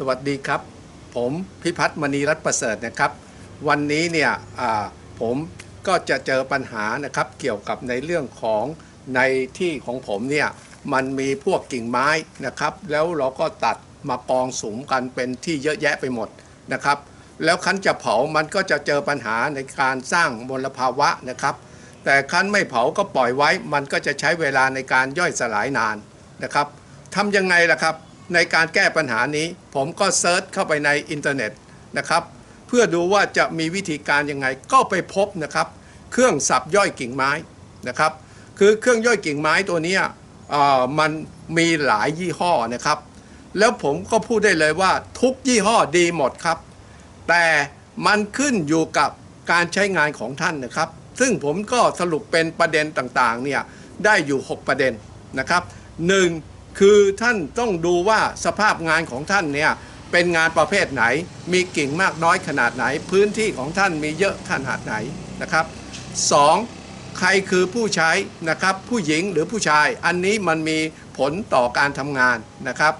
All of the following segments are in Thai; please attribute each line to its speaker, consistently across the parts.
Speaker 1: สวัสดีครับ ผมพิพัฒน์มณีรัตน์ประเสริฐนะครับ วันนี้เนี่ยผมก็จะเจอปัญหานะครับเกี่ยวกับในเรื่องของในที่ของผมเนี่ยมันมีพวกกิ่งไม้นะครับ แล้วเราก็ตัดมากองสุมกันเป็นที่เยอะแยะไปหมดนะครับ แล้วคันจะเผามันก็จะเจอปัญหาในการสร้างมลภาวะนะครับ แต่คันไม่เผาก็ปล่อยไว้ มันก็จะใช้เวลาในการย่อยสลายนานนะครับทำยังไงล่ะครับ ในการแก้ปัญหานี้ ผมก็เซิร์ชเข้าไปในอินเทอร์เน็ตนะครับ เพื่อดูว่าจะมีวิธีการยังไงก็ไปพบนะครับ เครื่องสับย่อยกิ่งไม้นะครับ คือเครื่องย่อยกิ่งไม้ตัวนี้เอ่อมันมีหลายยี่ห้อนะครับ แล้วผมก็พูดได้เลยว่าทุกยี่ห้อดีหมดครับ แต่มันขึ้นอยู่กับการใช้งานของท่านนะครับ ซึ่งผมก็สรุปเป็นประเด็นต่างๆเนี่ยได้อยู่ 6 ประเด็นนะครับหนึ่ง คือท่านต้องดูว่าสภาพงานของท่านเนี่ยเป็นงานประเภทไหน มีกิ่งมากน้อยขนาดไหน พื้นที่ของท่านมีเยอะขนาดไหนนะครับสองใครคือผู้ใช้นะครับ ผู้หญิงหรือผู้ชาย อันนี้มันมีผลต่อการทำงานนะครับ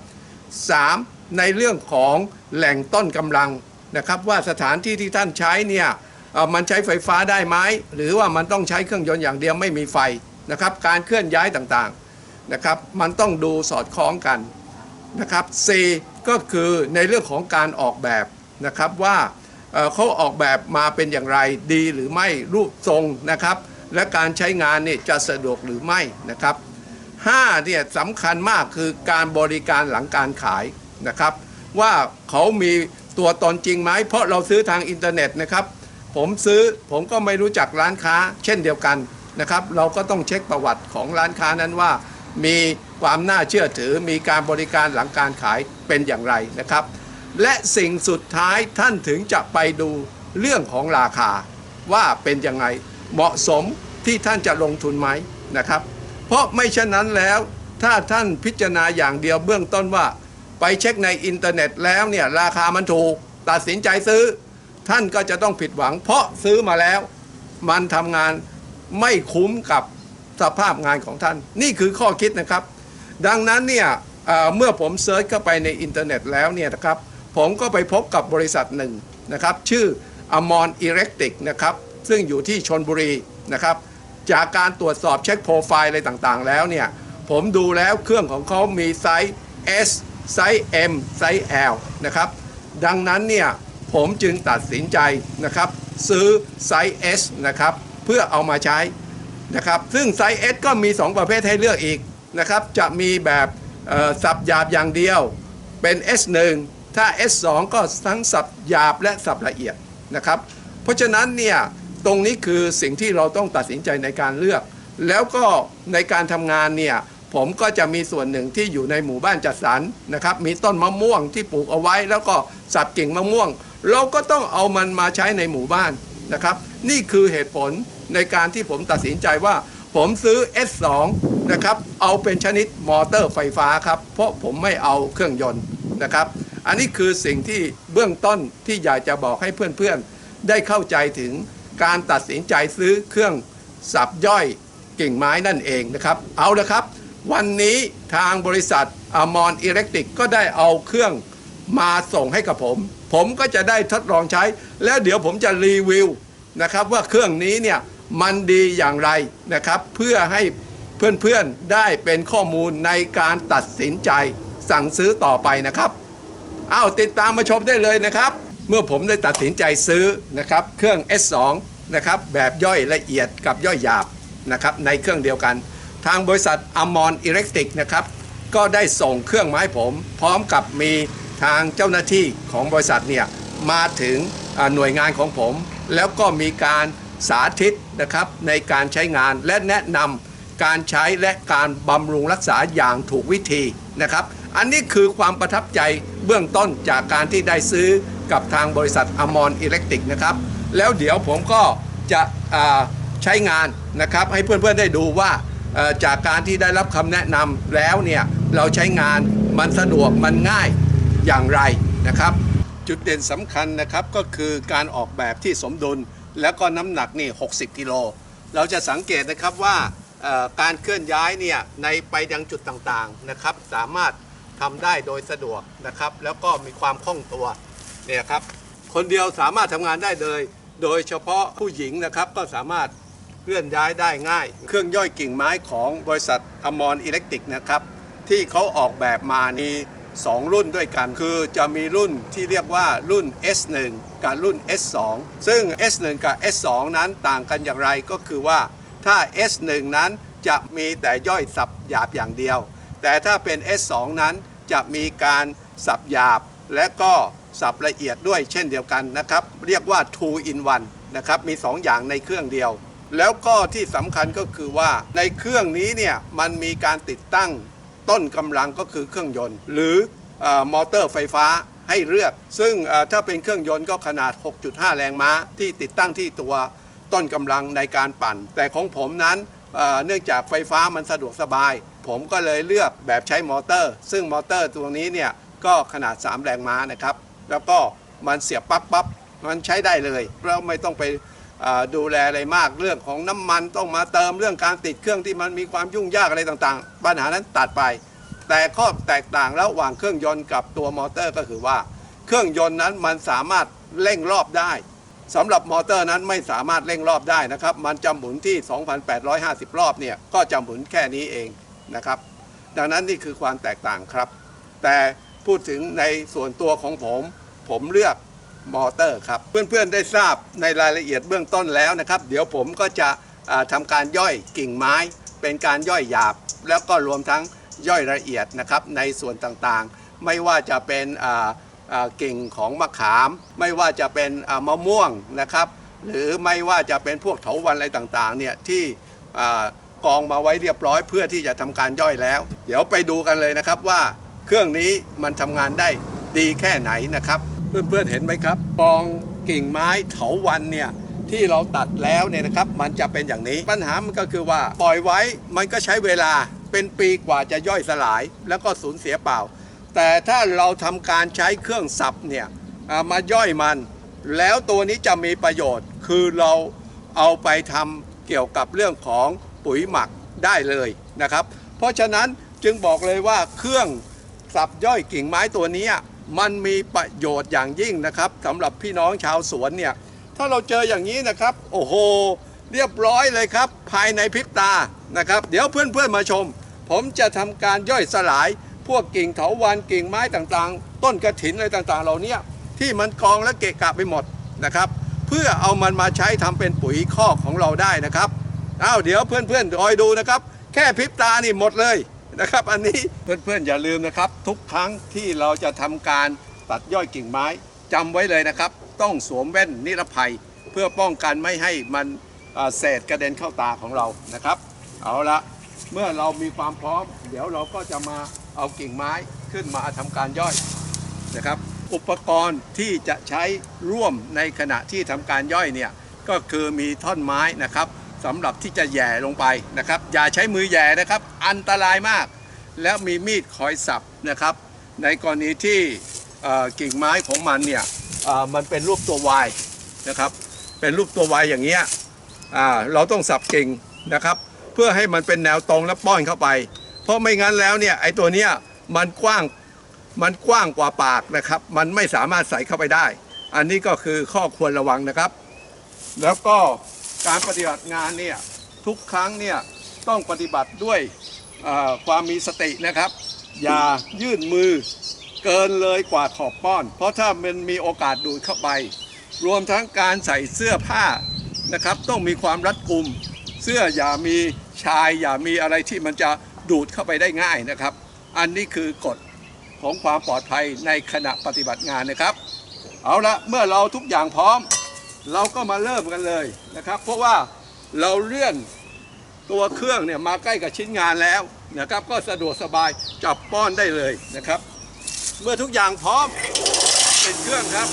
Speaker 1: 3. ในเรื่องของแหล่งต้นกำลังนะครับ ว่าสถานที่ที่ท่านใช้เนี่ยเอ่อมันใช้ไฟฟ้าได้ไหมหรือว่ามันต้องใช้เครื่องยนต์อย่างเดียวไม่มีไฟนะครับ การเคลื่อนย้ายต่างๆ นะครับมันต้องดูสอดคล้องกันนะครับ C ก็คือในเรื่องของการออกแบบนะครับว่าเขาออกแบบมาเป็นอย่างไรดีหรือไม่รูปทรงนะครับ และการใช้งานนี่จะสะดวกหรือไม่นะครับ5เนี่ยสำคัญมากคือการบริการหลังการขายนะครับ ว่าเขามีตัวตนจริงไหมเพราะเราซื้อทางอินเทอร์เน็ตนะครับ ผมซื้อผมก็ไม่รู้จักร้านค้าเช่นเดียวกันนะครับ เราก็ต้องเช็คประวัติของร้านค้านั้นว่า มีความน่าเชื่อถือ มีการบริการหลังการขายเป็นอย่างไรนะครับ และสิ่งสุดท้ายท่านถึงจะไปดูเรื่องของราคาว่าเป็นยังไงเหมาะสมที่ท่านจะลงทุนไหมนะครับ เพราะไม่เช่นนั้นแล้วถ้าท่านพิจารณาอย่างเดียวเบื้องต้นว่า ไปเช็คในอินเทอร์เน็ตแล้วเนี่ยราคามันถูก ตัดสินใจซื้อ ท่านก็จะต้องผิดหวัง เพราะซื้อมาแล้ว มันทำงานไม่คุ้มกับ สภาพงานของท่าน นี่คือข้อคิดนะครับ ดังนั้นเนี่ยเมื่อผมเซิร์ชเข้าไปในอินเทอร์เน็ตแล้วเนี่ยนะครับผมก็ไปพบกับบริษัทหนึ่งนะครับ ชื่ออมอนอิเล็กติกนะครับ ซึ่งอยู่ที่ชนบุรีนะครับ จากการตรวจสอบเช็คโปรไฟล์อะไรต่างๆ แล้วเนี่ย ผมดูแล้วเครื่องของเขามีไซส์ S ไซส์ M ไซส์ L นะครับ ดังนั้นเนี่ย ผมจึงตัดสินใจนะครับ ซื้อไซส์ S นะครับ เพื่อเอามาใช้ นะครับซึ่งไซส์ S ก็มี 2 ประเภทให้เลือกอีกนะครับจะมีแบบสับหยาบอย่างเดียวเป็น S1 ถ้า S2 ก็ทั้งสับหยาบและสับละเอียดนะครับเพราะฉะนั้นเนี่ยตรงนี้คือสิ่งที่เราต้องตัดสินใจในการเลือก แล้วก็ในการทำงานเนี่ยผมก็จะมีส่วนหนึ่งที่อยู่ในหมู่บ้านจัดสรรนะครับ มีต้นมะม่วงที่ปลูกเอาไว้ แล้วก็สับกิ่งมะม่วง เราก็ต้องเอามันมาใช้ในหมู่บ้านนะครับ นี่คือเหตุผล ในการที่ผมตัดสินใจว่า ผมซื้อ S2 นะครับเอาเป็นชนิดมอเตอร์ไฟฟ้าครับ เพราะผมไม่เอาเครื่องยนต์นะครับ อันนี้คือสิ่งที่เบื้องต้นที่อยากจะบอกให้เพื่อนๆ ได้เข้าใจถึงการตัดสินใจซื้อเครื่องสับย่อยกิ่งไม้นั่นเองนะครับ เอาละครับ วันนี้ทางบริษัทอมอนอิเล็กทริกก็ได้เอาเครื่องมาส่งให้กับผม ผมก็จะได้ทดลองใช้ แล้วเดี๋ยวผมจะรีวิวนะครับว่าเครื่องนี้เนี่ย มันดีอย่างไรนะครับ เพื่อให้เพื่อนๆได้เป็นข้อมูลในการตัดสินใจสั่งซื้อต่อไปนะครับอ้าวติดตามมาชมได้เลยนะครับ เมื่อผมได้ตัดสินใจซื้อนะครับ เครื่อง S2 นะครับแบบย่อยละเอียดกับย่อยหยาบนะครับในเครื่องเดียวกัน ทางบริษัทอมอนอิเล็กทริกนะครับก็ได้ส่งเครื่องมาให้ผม พร้อมกับมีทางเจ้าหน้าที่ของบริษัทเนี่ยมาถึงหน่วยงานของผม แล้วก็มีการ สาธิตนะครับในการใช้งานและแนะนำการใช้และการบำรุงรักษาอย่างถูกวิธีนะครับ อันนี้คือความประทับใจเบื้องต้นจากการที่ได้ซื้อกับทางบริษัทอมอนอิเล็กทริกนะครับ แล้วเดี๋ยวผมก็จะใช้งานนะครับให้เพื่อนๆได้ดูว่าจากการที่ได้รับคำแนะนำแล้วเนี่ยเราใช้งานมันสะดวกมันง่ายอย่างไรนะครับ จุดเด่นสำคัญนะครับก็คือการออกแบบที่สมดุล แล้วก็น้ำหนักนี่ 60 กิโล เราจะสังเกตนะครับว่าเอ่อการเคลื่อนย้ายเนี่ยในไปยังจุดต่างๆนะครับ สามารถทำได้โดยสะดวกนะครับ แล้วก็มีความคล่องตัวเนี่ยครับ คนเดียวสามารถทำงานได้เลย โดยเฉพาะผู้หญิงนะครับก็สามารถเคลื่อนย้ายได้ง่าย เครื่องย่อยกิ่งไม้ของบริษัทอมรอิเล็กทริกนะครับ ที่เขาออกแบบมานี้ 2 รุ่นด้วยกัน คือจะมีรุ่นที่เรียกว่ารุ่น S1 กับรุ่น S2 ซึ่ง S1 กับ S2 นั้นต่างกันอย่างไรก็คือว่าถ้า S1 นั้นจะมีแต่ย่อยสับหยาบอย่างเดียว แต่ถ้าเป็น S2 นั้นจะมีการสับหยาบและก็สับละเอียดด้วยเช่นเดียวกันนะครับ เรียกว่า two in one นะครับ มี 2 อย่างในเครื่องเดียว แล้วก็ที่สำคัญก็คือว่าในเครื่องนี้เนี่ยมันมีการติดตั้ง ต้นกำลังก็คือเครื่องยนต์ หรืออมอเตอร์ไฟฟ้าให้เลือก ซึ่งถ้าเป็นเครื่องยนต์ก็ขนาด 6.5 แรงม้า ที่ติดตั้งที่ตัวต้นกำลังในการปั่น แต่ของผมนั้นเนื่องจากไฟฟ้ามันสะดวกสบาย ผมก็เลยเลือกแบบใช้มอเตอร์ ซึ่งมอเตอร์ตัวนี้เนี่ยก็ขนาด 3 แรงม้านะครับ แล้วก็มันเสียบปั๊บปั๊บมันใช้ได้เลยแล้วไม่ต้องไป ดูแลอะไรมากเรื่องของน้ำมันต้องมาเติมเรื่องการติดเครื่องที่มันมีความยุ่งยากอะไรต่างๆ ปัญหานั้นตัดไป แต่ข้อแตกต่างระหว่างเครื่องยนต์กับตัวมอเตอร์ก็คือว่า เครื่องยนต์นั้นมันสามารถเร่งรอบได้สำหรับมอเตอร์นั้นไม่สามารถเร่งรอบได้นะครับ มันจะหมุนที่ 2,850 รอบเนี่ยก็จะหมุนแค่นี้เองนะครับ ดังนั้นนี่คือความแตกต่างครับ แต่พูดถึงในส่วนตัวของผม ผมเลือก มอเตอร์ครับ เพื่อนๆได้ทราบในรายละเอียดเบื้องต้นแล้วนะครับ เดี๋ยวผมก็จะทำาการย่อยกิ่งไม้ เป็นการย่อยหยาบ แล้วก็รวมทั้งย่อยละเอียดนะครับในส่วนต่างๆ ไม่ว่าจะเป็นกิ่งของมะขาม ไม่ว่าจะเป็นมะม่วงนะครับ หรือไม่ว่าจะเป็นพวกเถาวัลย์อะไรต่างๆเนี่ยที่กองมาไว้เรียบร้อยเพื่อที่จะทำการย่อยแล้ว เดี๋ยวไปดูกันเลยนะครับว่าเครื่องนี้มันทำงานได้ดีแค่ไหนนะครับ เพื่อนๆเห็นไหมครับกองกิ่งไม้เถาวันเนี่ยที่เราตัดแล้วเนี่ยนะครับมันจะเป็นอย่างนี้ปัญหามันก็คือว่าปล่อยไว้มันก็ใช้เวลาเป็นปีกว่าจะย่อยสลาย แล้วก็สูญเสียเปล่า แต่ถ้าเราทำการใช้เครื่องสับเนี่ยามาย่อยมัน แล้วตัวนี้จะมีประโยชน์ คือเราเอาไปทำเกี่ยวกับเรื่องของปุ๋ยหมักได้เลยนะครับ เพราะฉะนั้นจึงบอกเลยว่าเครื่องสับย่อยกิ่งไม้ตัวนี้ มันมีประโยชน์อย่างยิ่งนะครับสำหรับพี่น้องชาวสวนเนี่ยถ้าเราเจออย่างนี้นะครับ โอ้โห เรียบร้อยเลยครับ ภายในพริบตานะครับ เดี๋ยวเพื่อนๆมาชม ผมจะทำการย่อยสลาย พวกกิ่งเถาวันกิ่งไม้ต่างๆ ต้นกระถินอะไรต่างๆเหล่านี้ที่มันกองและเกะกะไปหมดนะครับเพื่อเอามันมาใช้ทำเป็นปุ๋ยคอกของเราได้นะครับ อ้าวเดี๋ยวเพื่อนๆคอยดูนะครับ แค่พริบตานี่หมดเลย นะครับ อันนี้เพื่อนๆอย่าลืมนะครับ ทุกครั้งที่เราจะทำการตัดย่อยกิ่งไม้จำไว้เลยนะครับ ต้องสวมแว่นนิรภัย เพื่อป้องกันไม่ให้มันเศษกระเด็นเข้าตาของเรานะครับ เอาละเมื่อเรามีความพร้อม เดี๋ยวเราก็จะมาเอากิ่งไม้ขึ้นมาทำการย่อยนะครับ อุปกรณ์ที่จะใช้ร่วมในขณะที่ทำการย่อยเนี่ยก็คือมีท่อนไม้นะครับ สำหรับที่จะแย่ลงไปนะครับ อย่าใช้มือแย่นะครับ อันตรายมาก แล้วมีมีดคอยสับนะครับ ในกรณีที่กิ่งไม้ของมันเนี่ยมันเป็นรูปตัววายนะครับ เป็นรูปตัววายอย่างเงี้ยเราต้องสับกิ่งนะครับ เพื่อให้มันเป็นแนวตรงและป้อนเข้าไป เพราะไม่งั้นแล้วเนี่ยไอ้ตัวเนี้ยมันกว้างมันกว้างกว่าปากนะครับ มันไม่สามารถใส่เข้าไปได้ อันนี้ก็คือข้อควรระวังนะครับ แล้วก็ การปฏิบัติงานเนี่ยทุกครั้งเนี่ยต้องปฏิบัติด้วยความมีสตินะครับ อย่ายื่นมือเกินเลยกว่าขอบป้อน เพราะถ้ามันมีโอกาสดูดเข้าไป รวมทั้งการใส่เสื้อผ้านะครับ ต้องมีความรัดกุม เสื้ออย่ามีชายอย่ามีอะไรที่มันจะดูดเข้าไปได้ง่ายนะครับ อันนี้คือกฎของความปลอดภัยในขณะปฏิบัติงานนะครับ เอาละเมื่อเราทุกอย่างพร้อม เราก็มาเริ่มกันเลยนะครับ เพราะว่าเราเลื่อนตัวเครื่องเนี่ยมาใกล้กับชิ้นงานแล้วนะครับ ก็สะดวกสบายจับป้อนได้เลยนะครับ เมื่อทุกอย่างพร้อมเป็นเครื่องครับ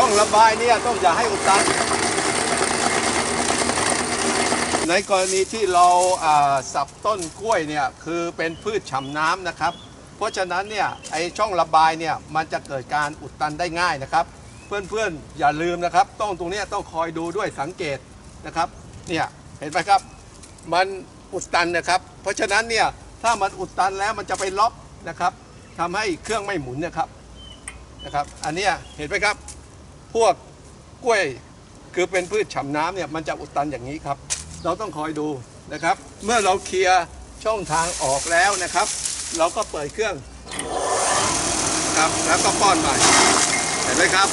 Speaker 1: ช่องระบายเนี่ยต้องอย่าให้อุดตัน ในกรณีที่เราสับต้นกล้วยเนี่ยคือเป็นพืชฉ่ำน้ำนะครับ เพราะฉะนั้นเนี่ยไอช่องระบายเนี่ยมันจะเกิดการอุดตันได้ง่ายนะครับ เพื่อนๆอย่าลืมนะครับ ต้องตรงนี้ต้องคอยดูด้วยสังเกตนะครับเนี่ยเห็นไหมครับ มันอุดตันนะครับ เพราะฉะนั้นเนี่ยถ้ามันอุดตันแล้วมันจะไปล็อกนะครับทำให้เครื่องไม่หมุนนะครับนะครับ อันนี้เห็นไหมครับ วกกล้วยคือเป็นพืชฉ่ำน้ำเนี่ยมันจะอุดตันอย่างนี้ครับ เราต้องคอยดูนะครับ เมื่อเราเคลียร์ช่องทางออกแล้วนะครับ เราก็เปิดเครื่องครับแล้วก็ป้อนไปเห็นไหมครับ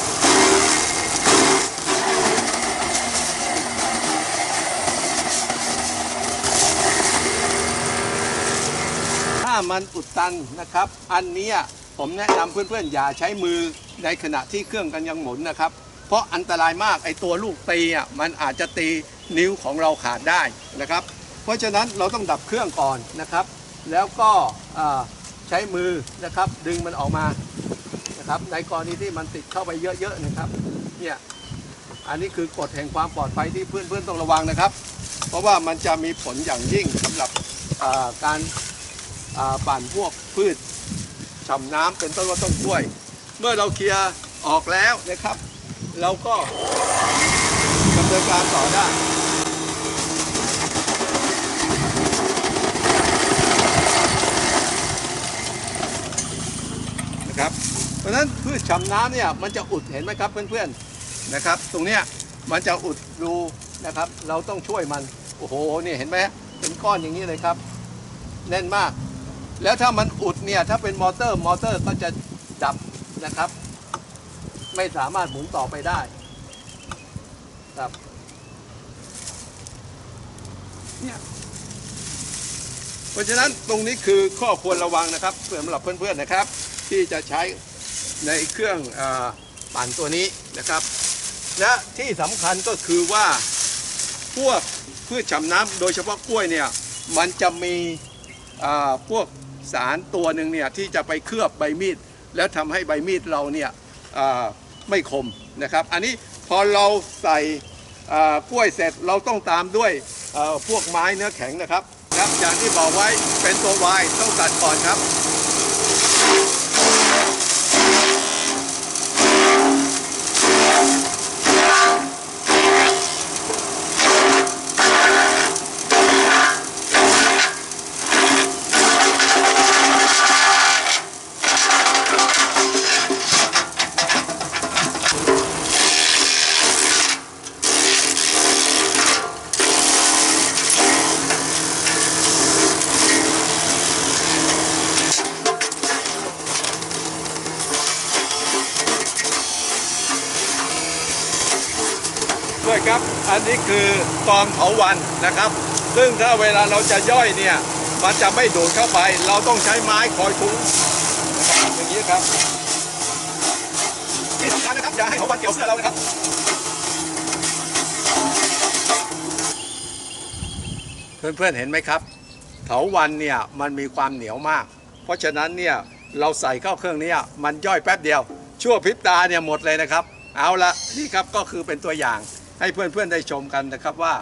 Speaker 1: ถ้ามันอุดตันนะครับ อันนี้ผมแนะนำเพื่อนๆอย่าใช้มือ ในขณะที่เครื่องกันยังหมุนนะครับ เพราะอันตรายมากไอตัวลูกตีอะมันอาจจะตีนิ้วของเราขาดได้นะครับ เพราะฉะนั้นเราต้องดับเครื่องก่อนนะครับ แล้วก็ใช้มือนะครับดึงมันออกมานะครับ ในกรณีที่มันติดเข้าไปเยอะๆนะครับเนี่ยอันนี้คือกฎแห่งความปลอดภัยที่เพื่อนๆต้องระวังนะครับ เพราะว่ามันจะมีผลอย่างยิ่งสำหรับการปั่นพวกพืชฉ่ำน้ำเป็นต้นว่าต้นกล้วย เมื่อเราเคลียร์ออกแล้วนะครับ เราก็ดำเนินการต่อได้นะครับเพราะฉะนั้นพืชฉ่ำน้ำเนี่ยมันจะอุดเห็นไหมครับเพื่อนๆนะครับ ตรงเนี้ยมันจะอุดรูนะครับ เราต้องช่วยมันโอ้โหเนี่ยเห็นไหมเป็นก้อนอย่างนี้เลยครับแน่นมาก แล้วถ้ามันอุดเนี่ยถ้าเป็นมอเตอร์มอเตอร์ก็จะดับ นะครับ ไม่สามารถหมุนต่อไปได้ครับเนี่ยเพราะฉะนั้นตรงนี้คือข้อควรระวังนะครับสำหรับเพื่อนๆนะครับ ที่จะใช้ในเครื่องอปั่นตัวนี้นะครับ และที่สำคัญก็คือว่าพวกพืชฉ่ำน้ำโดยเฉพาะกล้วยเนี่ยมันจะมีพวกสารตัวหนึ่งเนี่ยที่จะไปเคลือบใบมีด แล้วทำให้ใบมีดเราเนี่ยไม่คมนะครับ อันนี้พอเราใส่กล้วยเสร็จเราต้องตามด้วยพวกไม้เนื้อแข็งนะครับครับอย่างที่บอกไว้เป็นตัววายต้องตัดก่อนครับ ครับ อันนี้คือกองเถาวันนะครับ ซึ่งถ้าเวลาเราจะย่อยเนี่ยมันจะไม่ดูดเข้าไป เราต้องใช้ไม้คอยทุ้งนะครับอย่างนี้ครับที่สำคัญนะครับอย่าให้เถาวันเกี่ยวเสื้อเรานะครับเพื่อนๆเห็นไหมครับ เถาวันเนี่ยมันมีความเหนียวมาก เพราะฉะนั้นเนี่ยเราใส่เข้าเครื่องนี้มันย่อยแป๊บเดียว ชั่วพริบตาเนี่ยหมดเลยนะครับ เอาละนี่ครับก็คือเป็นตัวอย่าง ให้เพื่อนๆได้ชมกันนะครับว่า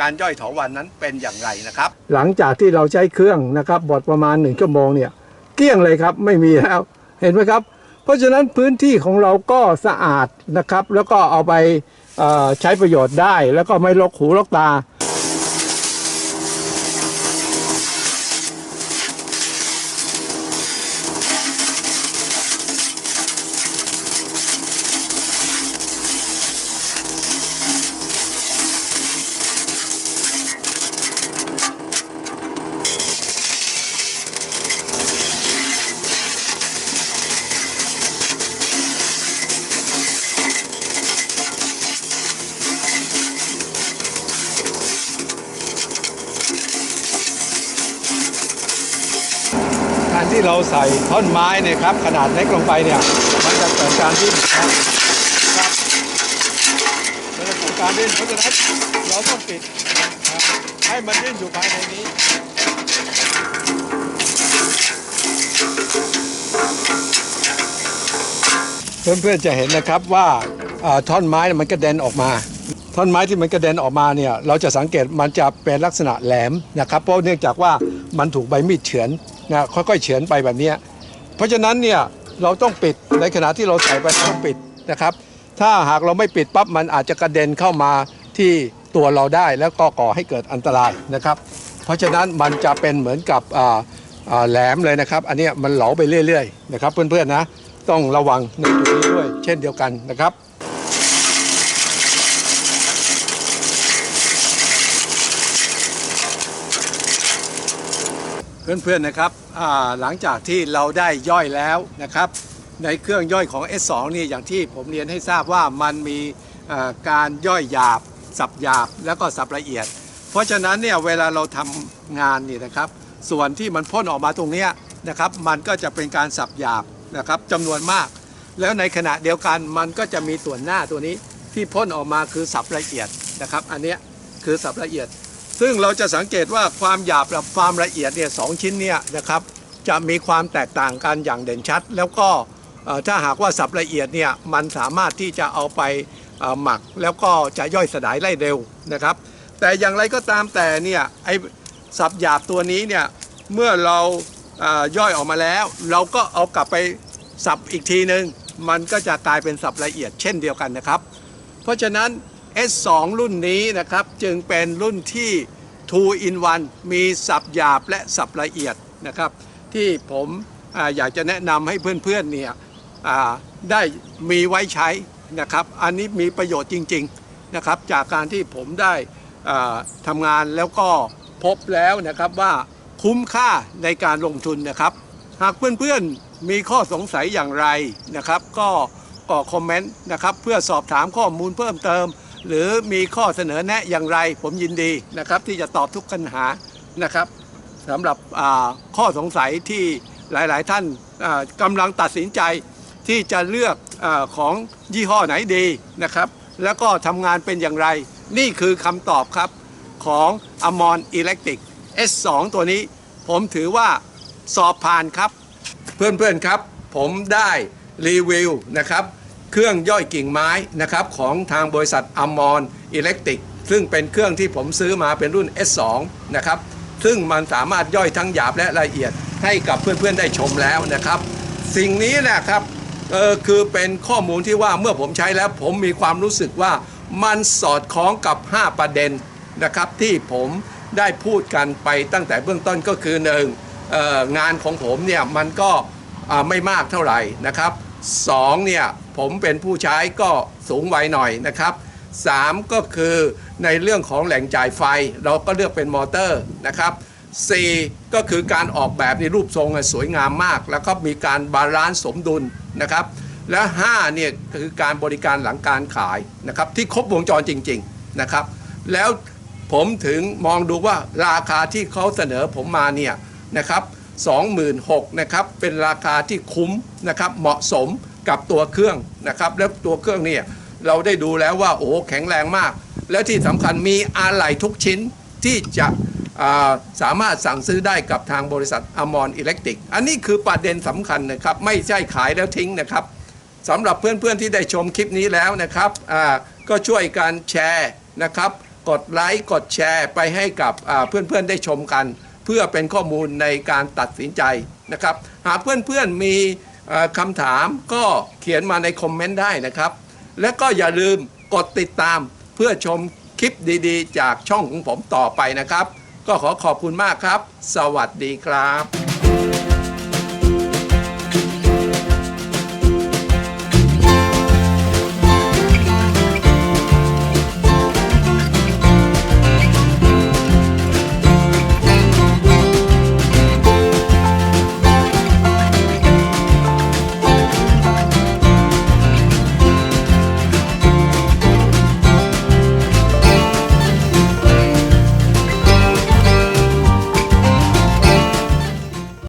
Speaker 1: การย่อยเถาวันนั้นเป็นอย่างไรนะครับ หลังจากที่เราใช้เครื่องนะครับบดประมาณ1ชั่วโมงเนี่ยเกลี้ยงเลยครับไม่มีแล้วเห็นไหมครับ เพราะฉะนั้นพื้นที่ของเราก็สะอาดนะครับ แล้วก็เอาไปใช้ประโยชน์ได้ แล้วก็ไม่ลกหูลกตา ที่เราใส่ท่อนไม้เนี่ยครับ ขนาดเล็กลงไปเนี่ย มันจะเกิดการดิ้นครับมันจะเกิดการดิ้นเพราะฉะนั้นเราต้องปิดให้มันดิ้นอยู่ภายในนี้เพื่อนๆจะเห็นนะครับว่าอ่าท่อนไม้เนี่ยมันกระเด็นออกมา ท่อนไม้ที่มันกระเด็นออกมาเนี่ยเราจะสังเกตมันจะเป็นลักษณะแหลมนะครับ เพราะเนื่องจากว่ามันถูกใบมีดเฉือน นะค่อยๆเฉือนไปแบบนี้ เพราะฉะนั้นเนี่ยเราต้องปิดในขณะที่เราใส่ไปต้องปิดนะครับ ถ้าหากเราไม่ปิดปั๊บมันอาจจะกระเด็นเข้ามาที่ตัวเราได้แล้วก็ก่อให้เกิดอันตรายนะครับ เพราะฉะนั้นมันจะเป็นเหมือนกับแหลมเลยนะครับ อันนี้มันเหลาไปเรื่อยๆนะครับ เพื่อนๆนะต้องระวังในจุดนี้ด้วย เช่นเดียวกันนะครับ เพื่อนๆนะครับหลังจากที่เราได้ย่อยแล้วนะครับ ในเครื่องย่อยของ S2 นี่อย่างที่ผมเรียนให้ทราบว่ามันมีการย่อยหยาบ สับหยาบแล้วก็สับละเอียด เพราะฉะนั้นเนี่ยเวลาเราทำงานนี่นะครับ ส่วนที่มันพ่นออกมาตรงนี้นะครับ มันก็จะเป็นการสับหยาบนะครับจำนวนมาก แล้วในขณะเดียวกันมันก็จะมีส่วนหน้าตัวนี้ที่พ่นออกมาคือสับละเอียดนะครับ อันนี้คือสับละเอียด ซึ่งเราจะสังเกตว่าความหยาบกับความละเอียดเนี่ยสองชิ้นเนี่ยนะครับจะมีความแตกต่างกันอย่างเด่นชัด แล้วก็ถ้าหากว่าสับละเอียดเนี่ยมันสามารถที่จะเอาไปหมักแล้วก็จะย่อยสลายได้เร็วนะครับ แต่อย่างไรก็ตามแต่เนี่ยไอ้สับหยาบตัวนี้เนี่ยเมื่อเราย่อยออกมาแล้ว เราก็เอากลับไปสับอีกทีหนึ่งมันก็จะกลายเป็นสับละเอียดเช่นเดียวกันนะครับ เพราะฉะนั้น S2 รุ่นนี้นะครับ จึงเป็นรุ่นที่ 2 in 1 มีสับหยาบและสับละเอียดนะครับ ที่ผมออยากจะแนะนำให้เพื่อนๆเนี่ยได้มีไว้ใช้นะครับ อันนี้มีประโยชน์จริงๆนะครับจากการที่ผมได้ทำงานแล้วก็พบแล้วนะครับว่าคุ้มค่าในการลงทุนนะครับ หากเพื่อนๆมีข้อสงสัยอย่างไรนะครับ ก็ก็คอมเมนต์นะครับเพื่อสอบถามข้อมูลเพิ่มเติม หรือมีข้อเสนอแนะอย่างไรผมยินดีนะครับที่จะตอบทุกปัญหานะครับสำหรับข้อสงสัยที่หลาย ๆ ท่านอ่ากำลังตัดสินใจที่จะเลือกอของยี่ห้อไหนดีนะครับ แล้วก็ทำงานเป็นอย่างไร นี่คือคำตอบครับของอมรอิเล็กทริก S2 ตัวนี้ ผมถือว่าสอบผ่านครับ เพื่อน ๆ ครับ ผมได้รีวิวนะครับ เครื่องย่อยกิ่งไม้นะครับของทางบริษัทอมรอิเล็กทริกซึ่งเป็นเครื่องที่ผมซื้อมาเป็นรุ่น S2 นะครับซึ่งมันสามารถย่อยทั้งหยาบและละเอียดให้กับเพื่อนๆได้ชมแล้วนะครับ สิ่งนี้นะครับเออคือเป็นข้อมูลที่ว่าเมื่อผมใช้แล้วผมมีความรู้สึกว่ามันสอดคล้องกับ 5 ประเด็นนะครับที่ผมได้พูดกันไปตั้งแต่เบื้องต้นก็คือหนึ่งเอ่องานของผมเนี่ยมันก็ไม่มากเท่าไหร่นะครับ สองเนี่ยผมเป็นผู้ใช้ก็สูงวัยหน่อยนะครับสามก็คือในเรื่องของแหล่งจ่ายไฟเราก็เลือกเป็นมอเตอร์นะครับ 4 ก็คือการออกแบบในรูปทรงสวยงามมาก แล้วก็มีการบาลานซ์สมดุลนะครับ และ5เนี่ยคือการบริการหลังการขายนะครับที่ครบวงจรจริงๆนะครับ แล้วผมถึงมองดูว่าราคาที่เขาเสนอผมมาเนี่ยนะครับ 26,000นะครับเป็นราคาที่คุ้มนะครับเหมาะสมกับตัวเครื่องนะครับแล้วตัวเครื่องเนี่ยเราได้ดูแล้วว่าโอ้แข็งแรงมาก แล้วที่สำคัญมีอะไหล่ทุกชิ้นที่จะาสามารถสั่งซื้อได้กับทางบริษัทอมรอิเล็กทริก อันนี้คือประเด็นสำคัญนะครับ ไม่ใช่ขายแล้วทิ้งนะครับสำหรับเพื่อนๆที่ได้ชมคลิปนี้แล้วนะครับก็ช่วยกันแชร์นะครับ กดไลค์กดแชร์ไปให้กับเพื่อนๆได้ชมกัน พื่อเป็นข้อมูลในการตัดสินใจนะครับ หากเพื่อนๆมีคำถามก็เขียนมาในคอมเมนต์ได้นะครับ และก็อย่าลืมกดติดตามเพื่อชมคลิปดีๆ จากช่องของผมต่อไปนะครับ ก็ขอขอบคุณมากครับ สวัสดีครับ